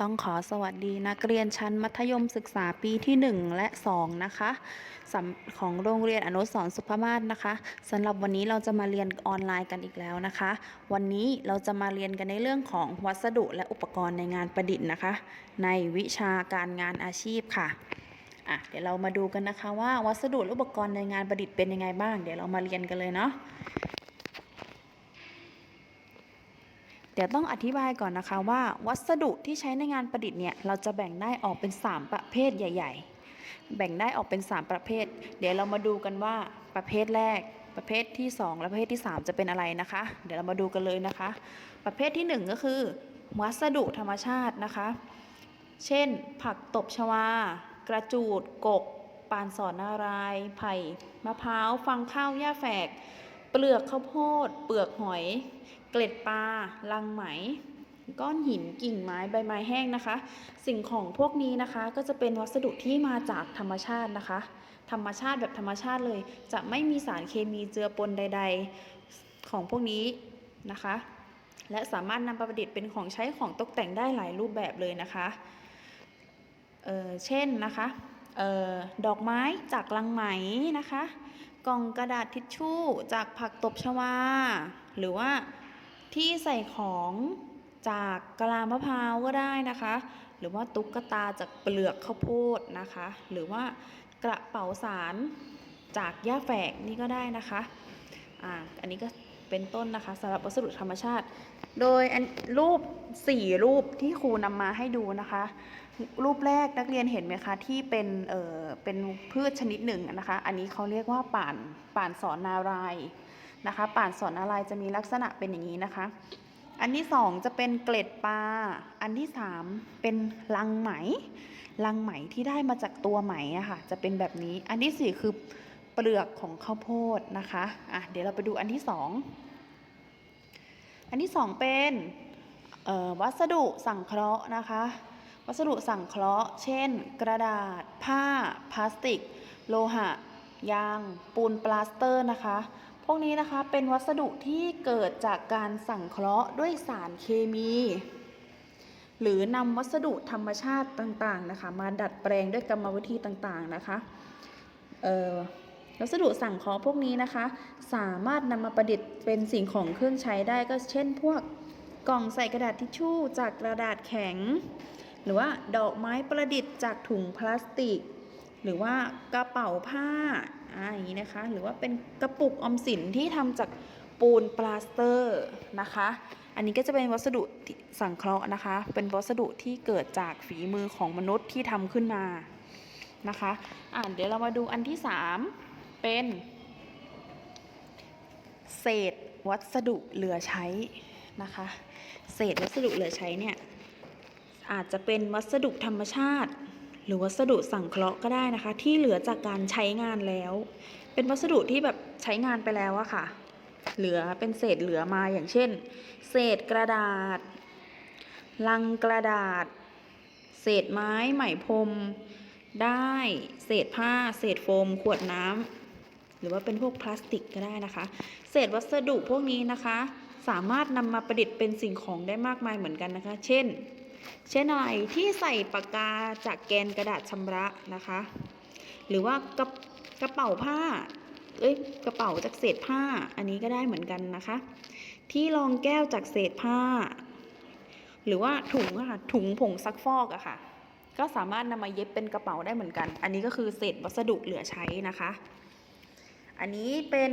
ต้องขอสวัสดีนักเรียนชั้นมัธยมศึกษาปีที่ 1 และ 2 นะคะของโรงเรียนอนุสรณ์สุภมาศนะคะสำหรับวันนี้เราจะมาเรียนออนไลน์กันอีกแล้วนะคะ วันนี้เราจะมาเรียนกันในเรื่องของวัสดุและอุปกรณ์ในงานประดิษฐ์นะคะ ในวิชาการงานอาชีพค่ะอะ เดี๋ยวเรามาดูกันนะคะว่าวัสดุและอุปกรณ์ในงานประดิษฐ์เป็นยังไงบ้าง เดี๋ยวเรามาเรียนกันเลยเนาะ เดี๋ยวต้องอธิบายก่อนนะคะว่าวัสดุที่ใช้ในงานประดิษฐ์เนี่ยเราจะแบ่งได้ออกเป็น 3 ประเภทใหญ่ ๆ แบ่งได้ออกเป็น 3 ประเภท เดี๋ยวเรามาดูกันว่าประเภทแรก ประเภทที่ 2 และประเภทที่ 3 จะเป็นอะไรนะคะ เดี๋ยวเรามาดูกันเลยนะคะ ประเภทที่ 1 ก็คือ วัสดุธรรมชาตินะคะ เช่น ผักตบชวา กระจูดกกปานสอนนาราย ไผ่ มะพร้าว ฟังข้าว หญ้าแฝก เปลือกข้าวโพด เปลือกหอย เกล็ดปลาลังไหม ก้อนหินกิ่งไม้ใบไม้แห้งนะคะ สิ่งของพวกนี้นะคะก็จะเป็นวัสดุที่มาจากธรรมชาตินะคะ ธรรมชาติแบบธรรมชาติเลย จะไม่มีสารเคมีเจือปนใด ๆของพวกนี้นะคะ และสามารถนำไปประดิษฐ์เป็นของใช้ของตกแต่งได้หลายรูปแบบเลยนะคะเเช่นนะคะออดอกไม้จากลังไหมนะคะ กล่องกระดาษทิชชู่จากผักตบชวาหรือว่า ที่ใส่ของจากกะลามะพร้าวก็ได้นะคะ หรือว่าตุ๊กตาจากเปลือกข้าวโพดนะคะ หรือว่ากระเป๋าสารจากหญ้าแฝกนี่ก็ได้นะคะอ่าอันนี้ก็เป็นต้นนะคะสำหรับวัสดุธรรมชาติ โดยรูป 4 รูปที่ครูนำมาให้ดูนะคะ รูปแรกนักเรียนเห็นไหมคะ ที่เป็นเอ่อเป็นพืชชนิดหนึ่งนะคะ อันนี้เขาเรียกว่าป่านป่านสอนนาราย นะคะป่านสอนนารจะมีลักษณะเป็นอย่างนี้นะคะ อันที่สองจะเป็นเกล็ดปลา อันที่สามเป็นลังไหม ลังไหมที่ได้มาจากตัวไหมอะค่ะ จะเป็นแบบนี้ อันที่สี่คือเปลือกของข้าวโพดนะคะ อะเดี๋ยวเราไปดูอันที่สอง อันที่สองเป็นวัสดุสังเคราะห์นะคะ วัสดุสังเคราะห์ เช่น กระดาษ ผ้า พลาสติก โลหะ ยาง ปูน ปลาสเตอร์นะคะ วกนี้นะคะเป็นวัสดุที่เกิดจากการสังเคราะห์ด้วยสารเคมี หรือนำวัสดุธรรมชาติต่างๆนะคะ มาดัดแปลงด้วยกรรมวิธีต่างๆนะคะวัสดุสังเคราะห์พวกนี้นะคะ สามารถนำมาประดิษฐ์เป็นสิ่งของเครื่องใช้ได้ก็เช่น พวกกล่องใส่กระดาษทิชชู่ จากกระดาษแข็ง หรือว่าดอกไม้ประดิษฐ์จากถุงพลาสติก หรือว่ากระเป๋าผ้า อ่าอย่างนี้นะคะ หรือว่าเป็นกระปุกออมสินที่ทำจากปูนปลาสเตอร์นะคะ อันนี้ก็จะเป็นวัสดุสังเคราะห์นะคะ เป็นวัสดุที่เกิดจากฝีมือของมนุษย์ที่ทำขึ้นมานะคะอ่าเดี๋ยวเรามาดูอันที่สามเป็น เศษวัสดุเหลือใช้นะคะ เศษวัสดุเหลือใช้เนี่ยอาจจะเป็นวัสดุธรรมชาติ รือวัสดุสังเคราะห์ก็ได้นะคะ ที่เหลือจากการใช้งานแล้ว เป็นวัสดุที่แบบใช้งานไปแล้วอะค่ะ เหลือเป็นเศษเหลือมาอย่างเช่น เศษกระดาษ ลังกระดาษ เศษไม้ไหมพรมได้เศษผ้า เศษโฟม ขวดน้ำหรือว่าเป็นพวกพลาสติกก็ได้นะคะ เศษวัสดุพวกนี้นะคะ สามารถนำมาประดิษฐ์เป็นสิ่งของได้มากมายเหมือนกันนะคะ เช่น เช่นอะไรที่ใส่ปากกาจากแกนกระดาษชำระนะคะ หรือว่ากระกระเป๋าผ้าเอ้ยกระเป๋าจากเศษผ้าอันนี้ก็ได้เหมือนกันนะคะ ที่รองแก้วจากเศษผ้า หรือว่าถุงอะค่ะถุงผงซักฟอกอะค่ะ ก็สามารถนำมาเย็บเป็นกระเป๋าได้เหมือนกัน อันนี้ก็คือเศษวัสดุเหลือใช้นะคะ อันนี้เป็น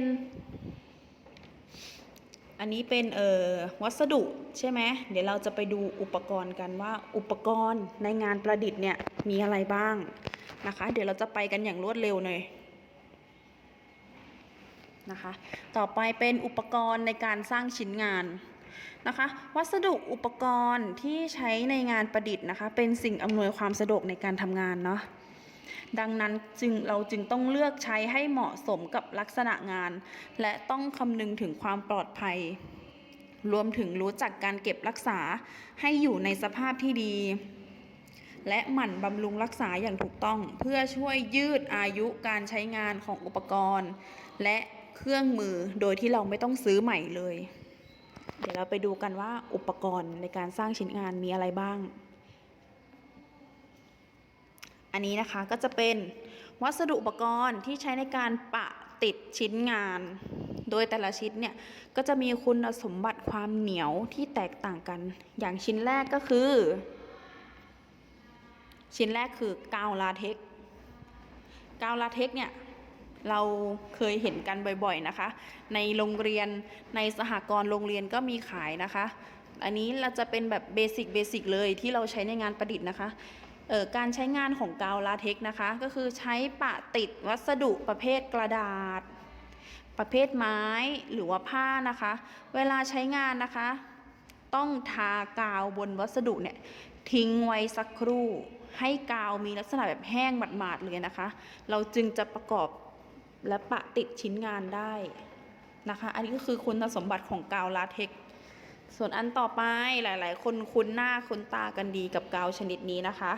อันนี้เป็นเอ่อวัสดุใช่ไหมเดี๋ยวเราจะไปดูอุปกรณ์กันว่าอุปกรณ์ในงานประดิษฐ์เนี่ยมีอะไรบ้างนะคะ เดี๋ยวเราจะไปกันอย่างรวดเร็วหน่อยนะคะ ต่อไปเป็นอุปกรณ์ในการสร้างชิ้นงานนะคะ วัสดุอุปกรณ์ที่ใช้ในงานประดิษฐ์นะคะ เป็นสิ่งอำนวยความสะดวกในการทำงานเนาะ ดังนั้นจึงเราจึงต้องเลือกใช้ให้เหมาะสมกับลักษณะงาน และต้องคำนึงถึงความปลอดภัย รวมถึงรู้จักการเก็บรักษาให้อยู่ในสภาพที่ดี และหมั่นบำรุงรักษาอย่างถูกต้อง เพื่อช่วยยืดอายุการใช้งานของอุปกรณ์ และเครื่องมือโดยที่เราไม่ต้องซื้อใหม่เลย เดี๋ยวเราไปดูกันว่าอุปกรณ์ในการสร้างชิ้นงานมีอะไรบ้าง อันนี้นะคะก็จะเป็นวัสดุอุปกรณ์ที่ใช้ในการปะติดชิ้นงาน โดยแต่ละชิ้นเนี่ยก็จะมีคุณสมบัติความเหนียวที่แตกต่างกัน อย่างชิ้นแรกก็คือ ชิ้นแรกคือกาวลาเท็กกาวลาเท็กเนี่ยเราเคยเห็นกันบ่อยๆนะคะ ในโรงเรียนในสหกรณ์โรงเรียนก็มีขายนะคะ อันนี้เราจะเป็นแบบเบสิกเบสิกเลยที่เราใช้ในงานประดิษฐ์นะคะ การใช้งานของกาวลาเท็กนะคะ ก็คือใช้ปะติดวัสดุประเภทกระดาษ ประเภทไม้หรือว่าผ้านะคะ เวลาใช้งานนะคะ ต้องทากาวบนวัสดุเนี่ยทิ้งไว้สักครู่ ให้กาวมีลักษณะแบบแห้งหมาดๆเลยนะคะ เราจึงจะประกอบและปะติดชิ้นงานได้นะคะ อันนี้ก็คือคุณสมบัติของกาวลาเท็กส่วนอันต่อไปหลาย ๆ คนคุ้นหน้าคุ้นตากันดีกับกาวชนิดนี้นะคะ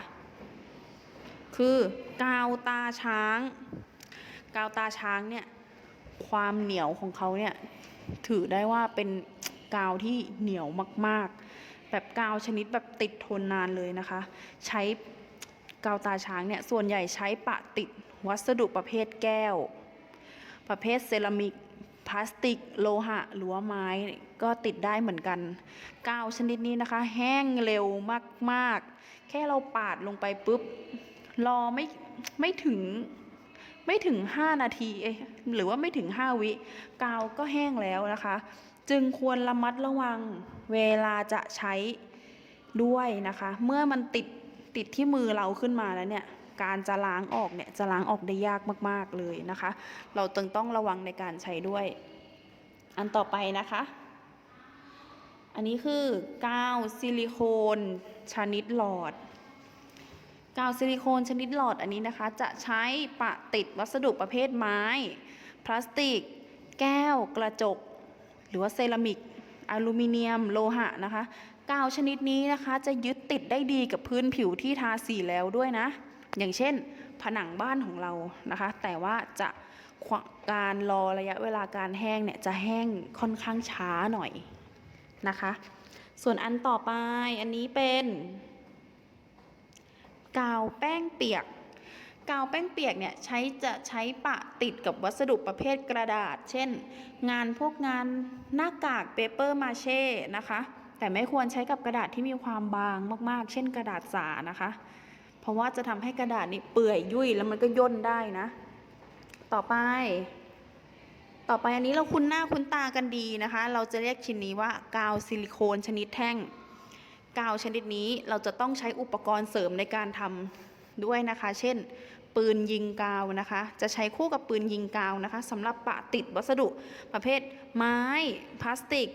คือกาวตาช้าง กาวตาช้างเนี่ยความเหนียวของเขาเนี่ยถือได้ว่าเป็นกาวที่เหนียวมากๆ แบบกาวชนิดแบบติดทนนานเลยนะคะ ใช้กาวตาช้างเนี่ยส่วนใหญ่ใช้ปะติดวัสดุประเภทแก้ว ประเภทเซรามิกพลาสติก โลหะหรือว่าไม้ก็ติดได้เหมือนกัน กาวชนิดนี้นะคะ แห้งเร็วมากๆ แค่เราปาดลงไปปุ๊บ รอไม่ไม่ถึงไม่ถึง 5 นาทีเอหรือว่าไม่ถึง 5 วิกาวก็แห้งแล้วนะคะ จึงควรระมัดระวังเวลาจะใช้ด้วยนะคะ เมื่อมันติดติดที่มือเราขึ้นมาแล้วเนี่ยการจะล้างออกเนี่ยจะล้างออกได้ยากมาก ๆเลยนะคะ เราจึงต้องระวังในการใช้ด้วย อันต่อไปนะคะ อันนี้คือกาวซิลิโคนชนิดหลอด กาวซิลิโคนชนิดหลอดอันนี้นะคะ จะใช้ปะติดวัสดุประเภทไม้ พลาสติก แก้ว กระจก หรือว่าเซรามิก อลูมิเนียม โลหะนะคะ กาวชนิดนี้นะคะจะยึดติดได้ดีกับพื้นผิวที่ทาสีแล้วด้วยนะ อย่างเช่น ผนังบ้านของเรานะคะ แต่ว่าจะควการรอระยะเวลาการแห้งเนี่ยจะแห้งค่อนข้างช้าหน่อยนะคะ ส่วนอันต่อไปอันนี้เป็น กาวแป้งเปียก กาวแป้งเปียกเนี่ยใช้จะใช้ปะติดกับวัสดุประเภทกระดาษ เช่น งานพวกงานหน้ากากเปเปอร์มาเช่นะคะ แต่ไม่ควรใช้กับกระดาษที่มีความบางมากๆ เช่นกระดาษสานะคะ เพราะว่าจะทำให้กระดาษนี่เปื่อยยุ่ยแล้วมันก็ย่นได้นะ ต่อไป ต่อไปอันนี้เราคุ้นหน้าคุ้นตากันดีนะคะ เราจะเรียกชิ้นนี้ว่ากาวซิลิโคนชนิดแท่ง กาวชนิดนี้เราจะต้องใช้อุปกรณ์เสริมในการทำด้วยนะคะ เช่น ปืนยิงกาวนะคะ จะใช้คู่กับปืนยิงกาวนะคะสำหรับปะติดวัสดุประเภทไม้ พลาสติก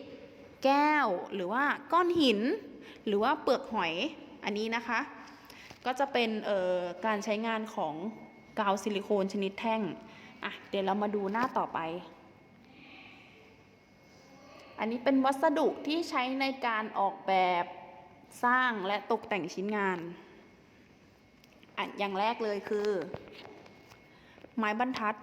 แก้ว หรือว่าก้อนหิน หรือว่าเปลือกหอยอันนี้นะคะ ก็จะเป็นเอ่อการใช้งานของกาวซิลิโคนชนิดแท่งอะเดี๋ยวเรามาดูหน้าต่อไปอันนี้เป็นวัสดุที่ใช้ในการออกแบบ สร้างและตกแต่งชิ้นงานอะอย่างแรกเลยคือ ไม้บรรทัด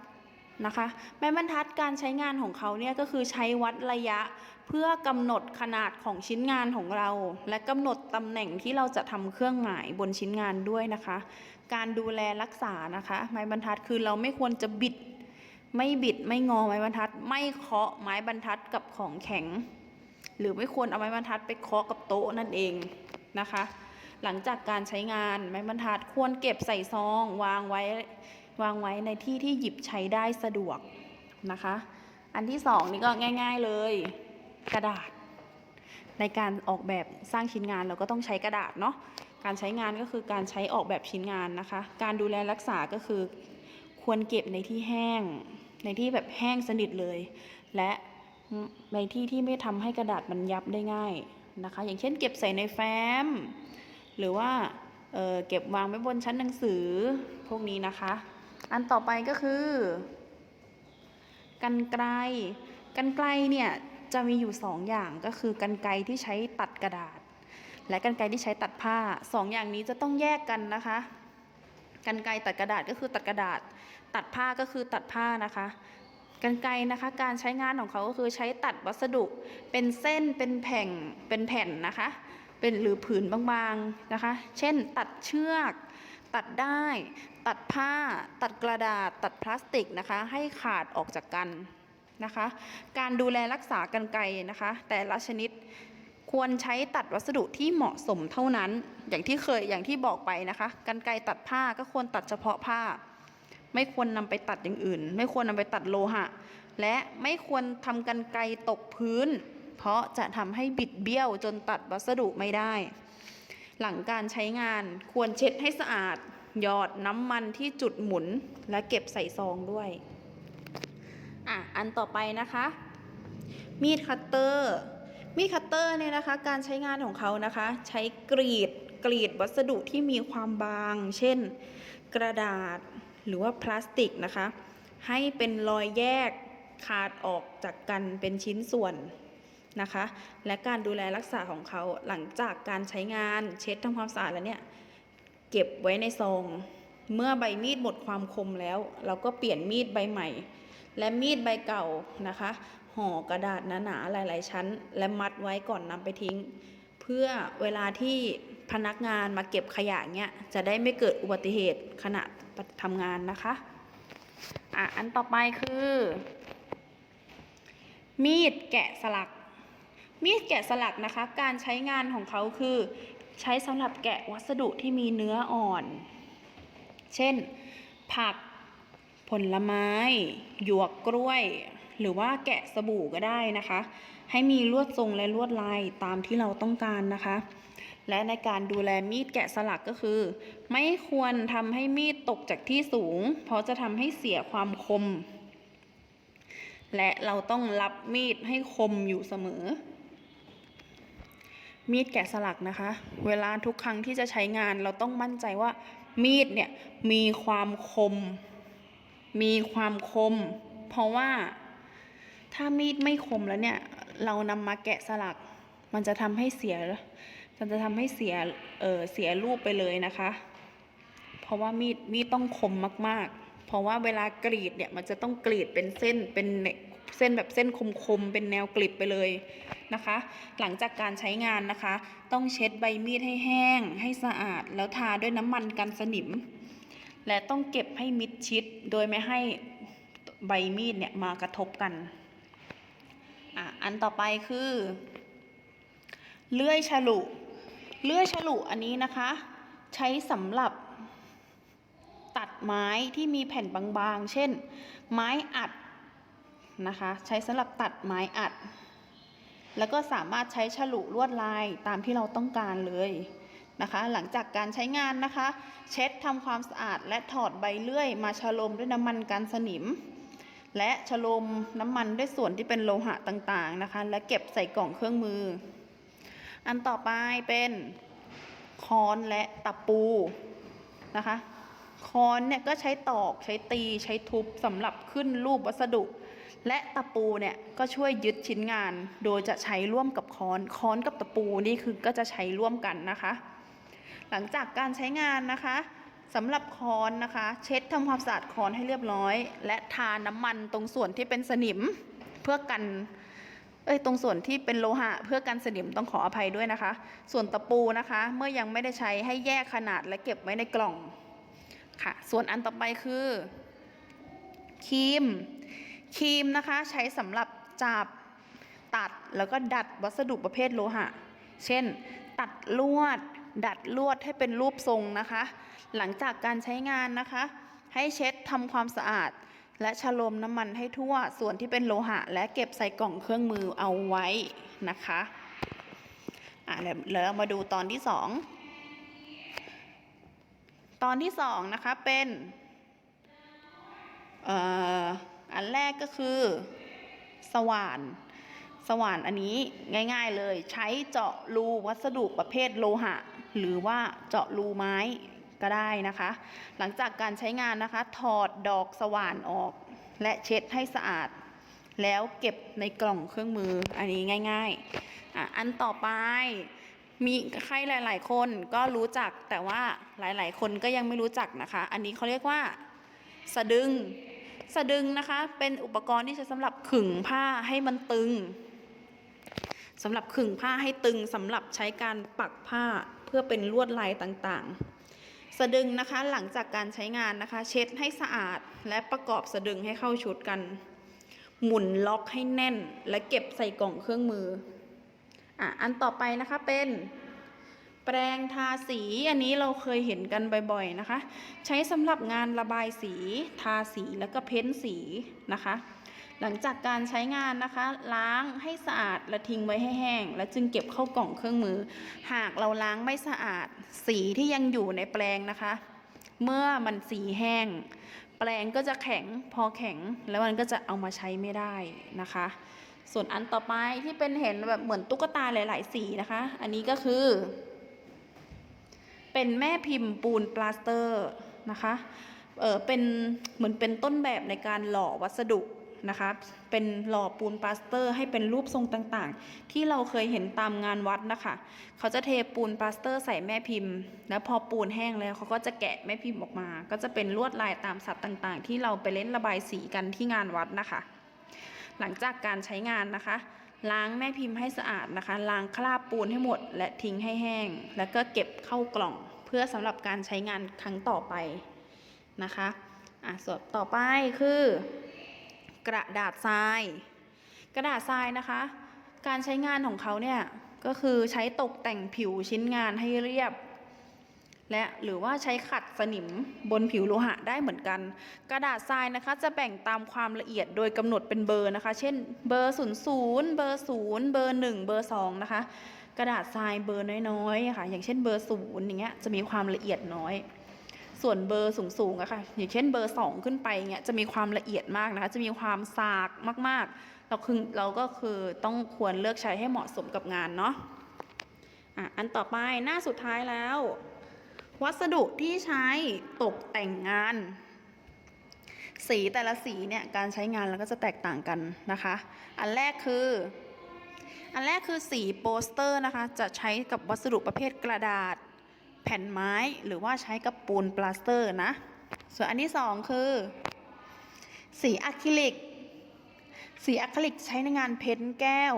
นะคะ ไม้บรรทัดการใช้งานของเขาเนี่ยก็คือใช้วัดระยะเพื่อกำหนดขนาดของชิ้นงานของเรา และกำหนดตำแหน่งที่เราจะทำเครื่องหมายบนชิ้นงานด้วยนะคะ การดูแลรักษานะคะ ไม้บรรทัดคือเราไม่ควรจะบิด ไม่บิดไม่งอไม้บรรทัด ไม่เคาะไม้บรรทัดกับของแข็ง หรือไม่ควรเอาไม้บรรทัดไปเคาะกับโต๊ะนั่นเอง นะคะ หลังจากการใช้งานไม้บรรทัดควรเก็บใส่ซอง วางไว้วางไว้ในที่ที่หยิบใช้ได้สะดวกนะคะ อันที่สองนี่ก็ง่าย ๆเลย กระดาษ ในการออกแบบสร้างชิ้นงานเราก็ต้องใช้กระดาษเนาะการใช้งานก็คือการใช้ออกแบบชิ้นงานนะคะ การดูแลรักษาก็คือ ควรเก็บในที่แห้ง ในที่แบบแห้งสนิทเลย และในที่ที่ไม่ทำให้กระดาษมันยับได้ง่าย นะคะ อย่างเช่นเก็บใส่ในแฟ้ม หรือว่าเเก็บวางไว้บนชั้นหนังสือพวกนี้นะคะ อันต่อไปก็คือกันไกลกันไกลเนี่ยจะมีอยู่สองอย่างก็คือกันไกรที่ใช้ตัดกระดาษ และกันไกรที่ใช้ตัดผ้าสองอย่างนี้จะต้องแยกกันนะคะกันไกรตัดกระดาษก็คือตัดกระดาษ ตัดผ้าก็คือตัดผ้านะคะ กันไกรนะคะ การใช้งานของเขาก็คือใช้ตัดวัสดุเป็นเส้นเป็นแผ่นเป็นแผ่นนะคะ เป็นหรือผืนบางๆนะคะ เช่น ตัดเชือก ตัดได้ ตัดผ้า ตัดกระดาษ ตัดพลาสติกนะคะ ให้ขาดออกจากกันนะคะ การดูแลรักษากันไกรนะคะ แต่ละชนิดควรใช้ตัดวัสดุที่เหมาะสมเท่านั้น อย่างที่เคยอย่างที่บอกไปนะคะ กันไกรตัดผ้าก็ควรตัดเฉพาะผ้า ไม่ควรนำไปตัดอย่างอื่น ไม่ควรนำไปตัดโลหะ และไม่ควรทำกันไกรตกพื้น เพราะจะทำให้บิดเบี้ยวจนตัดวัสดุไม่ได้ หลังการใช้งานควรเช็ดให้สะอาด หยอดน้ำมันที่จุดหมุนและเก็บใส่ซองด้วยอะอันต่อไปนะคะ มีดคัตเตอร์ มีดคัตเตอร์เนี่ยนะคะ การใช้งานของเขานะคะ ใช้กรีดกรีดวัสดุที่มีความบาง เช่น กระดาษ หรือว่าพลาสติกนะคะ ให้เป็นรอยแยกขาดออกจากกันเป็นชิ้นส่วนนะคะ และการดูแลรักษาของเขาหลังจากการใช้งานเช็ดทำความสะอาดแล้วเนี่ย เก็บไว้ในซอง เมื่อใบมีดหมดความคมแล้ว เราก็เปลี่ยนมีดใบใหม่ และมีดใบเก่านะคะ ห่อกระดาษหนาๆหลาย ๆ ชั้น และมัดไว้ก่อนนำไปทิ้ง เพื่อเวลาที่ พนักงานมาเก็บขยะเนี่ยจะได้ไม่เกิดอุบัติเหตุขณะทำงานนะคะอะอันต่อไปคือ มีดแกะสลัก มีดแกะสลักนะคะ การใช้งานของเขาคือใช้สำหรับแกะวัสดุที่มีเนื้ออ่อน เช่น ผักผลไม้ หยวกกล้วย หรือว่าแกะสบู่ก็ได้นะคะ ให้มีลวดทรงและลวดลายตามที่เราต้องการนะคะ และในการดูแลมีดแกะสลักก็คือ ไม่ควรทำให้มีดตกจากที่สูง เพราะจะทำให้เสียความคม และเราต้องรับมีดให้คมอยู่เสมอ มีดแกะสลักนะคะ เวลาทุกครั้งที่จะใช้งานเราต้องมั่นใจว่า มีดเนี่ยมีความคม มีความคม เพราะว่าถ้ามีดไม่คมแล้วเนี่ย เรานำมาแกะสลัก มันจะทำให้เสีย มันจะทำให้เสียเออเสียรูปไปเลยนะคะ เพราะว่ามีดมีดต้องคมมาก ๆ เพราะว่าเวลากรีดเนี่ยมันจะต้องกรีดเป็นเส้นเป็นเส้นแบบเส้นคมๆเป็นแนวกริบไปเลยนะคะ หลังจากการใช้งานนะคะ ต้องเช็ดใบมีดให้แห้ง ให้สะอาด แล้วทาด้วยน้ำมันกันสนิม และต้องเก็บให้มิดชิดโดยไม่ให้ใบมีดเนี่ยมากระทบกันอะอันต่อไปคือ เลื่อยฉลุ เลื่อยฉลุอันนี้นะคะ ใช้สำหรับตัดไม้ที่มีแผ่นบางๆ เช่น ไม้อัดนะคะ ใช้สำหรับตัดไม้อัด แล้วก็สามารถใช้ฉลุลวดลายตามที่เราต้องการเลยนะคะ หลังจากการใช้งานนะคะ เช็ดทำความสะอาดและถอดใบเลื่อย มาฉลมด้วยน้ำมันกันสนิม และฉลมน้ำมันด้วยส่วนที่เป็นโลหะต่างๆนะคะ และเก็บใส่กล่องเครื่องมือ อันต่อไปเป็นค้อนและตะปูนะคะค้อนเนี่ยก็ใช้ตอกใช้ตีใช้ทุบสำหรับขึ้นรูปวัสดุ และตะปูเนี่ยก็ช่วยยึดชิ้นงาน โดยจะใช้ร่วมกับค้อนค้อนกับตะปูนี่คือก็จะใช้ร่วมกันนะคะ หลังจากการใช้งานนะคะสำหรับค้อนนะคะ เช็ดทำความสะอาดค้อนให้เรียบร้อย และทาน้ำมันตรงส่วนที่เป็นสนิม เพื่อกัน เอ้ยตรงส่วนที่เป็นโลหะเพื่อกันสนิมต้องขออภัยด้วยนะคะ ส่วนตะปูนะคะ เมื่อยังไม่ได้ใช้ให้แยกขนาดและเก็บไว้ในกล่องค่ะ ส่วนอันต่อไปคือครีมครีมนะคะใช้สำหรับจับตัดแล้วก็ดัดวัสดุประเภทโลหะ เช่น ตัดลวด ดัดลวดให้เป็นรูปทรงนะคะ หลังจากการใช้งานนะคะ ให้เช็ดทำความสะอาด และฉโลมน้ำมันให้ทั่วส่วนที่เป็นโลหะ และเก็บใส่กล่องเครื่องมือเอาไว้นะคะอะเดี๋ยวเรามาดูตอนที่สองตอนที่สองนะคะเป็นเอ่ออันแรกก็คือสว่าน สว่านอันนี้ง่าย ๆเลยใช้เจาะรูวัสดุประเภทโลหะ หรือว่าเจาะรูไม้ ก็ได้นะคะ หลังจากการใช้งานนะคะ ถอดดอกสว่านออก และเช็ดให้สะอาด แล้วเก็บในกล่องเครื่องมืออันนี้ง่ายๆออันต่อไปมีใครหลาย ๆ คนก็รู้จักแต่ว่าหลาย ๆ คนก็ยังไม่รู้จักนะคะ อันนี้เขาเรียกว่าสะดึง สะดึงนะคะ เป็นอุปกรณ์ที่ใช้สำหรับขึงผ้าให้มันตึงสำหรับขึงผ้าให้ตึงสำหรับใช้การปักผ้าเพื่อเป็นลวดลายต่างๆ สะดึงนะคะหลังจากการใช้งานนะคะ เช็ดให้สะอาดและประกอบสะดึงให้เข้าชุดกัน หมุนล็อกให้แน่น และเก็บใส่กล่องเครื่องมืออะอันต่อไปนะคะเป็นแปรงทาสีอันนี้เราเคยเห็นกันบ่อยๆนะคะ ใช้สำหรับงานระบายสี ทาสีแล้วก็เพ้นสีนะคะ หลังจากการใช้งานนะคะ ล้างให้สะอาดและทิ้งไว้ให้แห้ง แล้วจึงเก็บเข้ากล่องเครื่องมือ หากเราล้างไม่สะอาด สีที่ยังอยู่ในแปรงนะคะ เมื่อมันสีแห้ง แปรงก็จะแข็งพอแข็งแล้วมันก็จะเอามาใช้ไม่ได้นะคะ ส่วนอันต่อไปที่เป็นเห็นแบบเหมือนตุ๊กตาหลาย ๆ สีนะคะ อันนี้ก็คือ เป็นแม่พิมพ์ปูนปลาสเตอร์นะคะเออเป็นเหมือนเป็นต้นแบบในการหล่อวัสดุ นะคะเป็นหล่อปูนปลาสเตอร์ ให้เป็นรูปทรงต่างๆ ที่เราเคยเห็นตามงานวัดนะคะ เขาจะเทปูนปลาสเตอร์ ใส่แม่พิมพ์ แล้วพอปูนแห้งแล้วเขาก็จะแกะแม่พิมพ์ออกมา ก็จะเป็นลวดลายตามสัตว์ต่างๆ ที่เราไปเล่นระบายสีกันที่งานวัดนะคะ หลังจากการใช้งานนะคะล้างแม่พิมพ์ให้สะอาดนะคะ ล้างคราบปูนให้หมด และทิ้งให้แห้ง แล้วก็เก็บเข้ากล่อง เพื่อสำหรับการใช้งานครั้งต่อไปนะคะ อะส่วนต่อไปคือ กระดาษทราย กระดาษทรายนะคะ การใช้งานของเขาเนี่ยก็คือใช้ตกแต่งผิวชิ้นงานให้เรียบ และหรือว่าใช้ขัดสนิมบนผิวโลหะได้เหมือนกัน กระดาษทรายนะคะจะแบ่งตามความละเอียดโดยกำหนดเป็นเบอร์นะคะ เช่นเบอร์0 0เบอร์0เบอร์1เบอร์2นะคะกระดาษทรายเบอร์น้อยๆค่ะอย่างเช่นเบอร์0อย่างเงี้ยจะมีความละเอียดน้อย ส่วนเบอร์สูงๆอะค่ะอย่างเช่นเบอร์ 2 ขึ้นไปเงี้ยจะมีความละเอียดมากนะคะ จะมีความสากมากๆ เราคือเราก็คือต้องควรเลือกใช้ให้เหมาะสมกับงานเนาะอะอันต่อไปหน้าสุดท้ายแล้ว วัสดุที่ใช้ตกแต่งงาน สีแต่ละสีเนี่ยการใช้งานแล้วก็จะแตกต่างกันนะคะ อันแรกคืออันแรกคือสีโปสเตอร์นะคะ จะใช้กับวัสดุประเภทกระดาษ แผ่นไม้หรือว่าใช้กับปูนปลาสเตอร์นะ ส่วนอันที่สองคือ สีอะคริลิก สีอะคริลิกใช้ในงานเพ้นท์แก้ว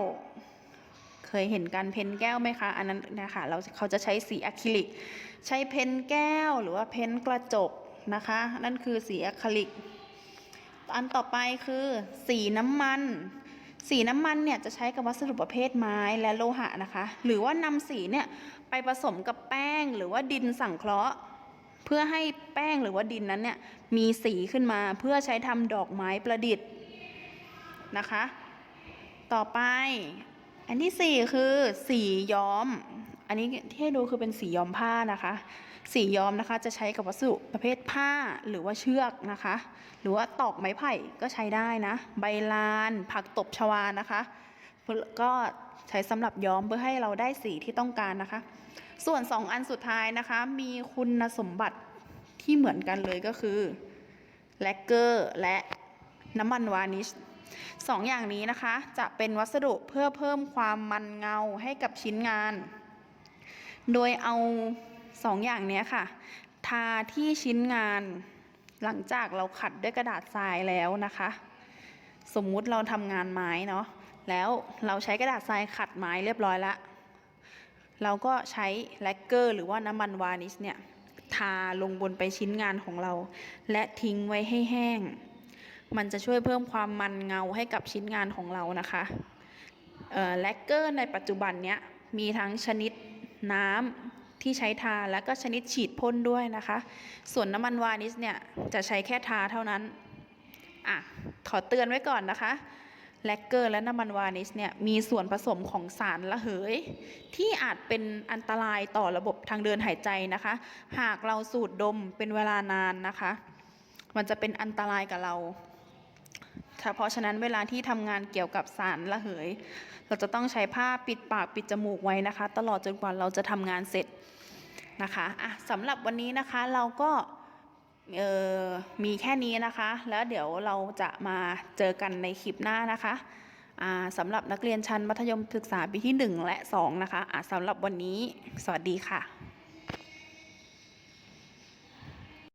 เคยเห็นการเพ้นท์แก้วไหมคะ อันนั้นนะคะเราเขาจะใช้สีอะคริลิก ใช้เพ้นท์แก้วหรือว่าเพ้นท์กระจกนะคะ นั่นคือสีอะคริลิก อันต่อไปคือ สีน้ำมัน สีน้ำมันเนี่ยจะใช้กับวัสดุประเภทไม้และโลหะนะคะ หรือว่านำสีเนี่ยไปผสมกับแป้งหรือว่าดินสังเคราะห์ เพื่อให้แป้งหรือว่าดินนั้นเนี่ยมีสีขึ้นมาเพื่อใช้ทำดอกไม้ประดิษฐ์นะคะ ต่อไป อันที่สี่คือสีย้อม อันนี้ที่ให้ดูคือเป็นสีย้อมผ้านะคะ สีย้อมนะคะจะใช้กับวัสดุประเภทผ้าหรือว่าเชือกนะคะ หรือว่าตอกไม้ไผ่ก็ใช้ได้นะ ใบลาน ผักตบชวานะคะก็ใช้สำหรับย้อมเพื่อให้เราได้สีที่ต้องการนะคะ ส่วนสองอันสุดท้ายนะคะ มีคุณสมบัติที่เหมือนกันเลยก็คือแลกเกอร์และน้ำมันวานิชสองอย่างนี้นะคะ จะเป็นวัสดุเพื่อเพิ่มความมันเงาให้กับชิ้นงาน โดยเอา สองอย่างนี้ค่ะ ทาที่ชิ้นงานหลังจากเราขัดด้วยกระดาษทรายแล้วนะคะ สมมุติเราทำงานไม้เนาะแล้วเราใช้กระดาษทรายขัดไม้เรียบร้อยล้วเราก็ใช้แลกเกอร์ หรือว่าน้ำมันวานิชเนี่ยทาลงบนไปชิ้นงานของเรา และทิ้งไว้ให้แห้ง มันจะช่วยเพิ่มความมันเงาให้กับชิ้นงานของเรานะคะแลกเกอร์ในปัจจุบันเนี้ยมีทั้งชนิดน้ำ ที่ใช้ทาแล้วก็ชนิดฉีดพ่นด้วยนะคะ ส่วนน้ำมันวานิชเนี่ยจะใช้แค่ทาเท่านั้นอะขอเตือนไว้ก่อนนะคะแลกเกอร์และน้ำมันวานิชเนี่ยมีส่วนผสมของสารระเหย ที่อาจเป็นอันตรายต่อระบบทางเดินหายใจนะคะ หากเราสูดดมเป็นเวลานานนะคะ มันจะเป็นอันตรายกับเรา เพราะฉะนั้นเวลาที่ทำงานเกี่ยวกับสารระเหย เราจะต้องใช้ผ้าปิดปากปิดจมูกไว้นะคะ ตลอดจนกว่าเราจะทำงานเสร็จนะคะอะสำหรับวันนี้นะคะเราก็มีแค่นี้นะคะ แล้วเดี๋ยวเราจะมาเจอกันในคลิปหน้านะคะสำหรับนักเรียนชั้นมัธยมศึกษาปีที่ 1 และ 2 นะคะะสำหรับวันนี้ สวัสดีค่ะ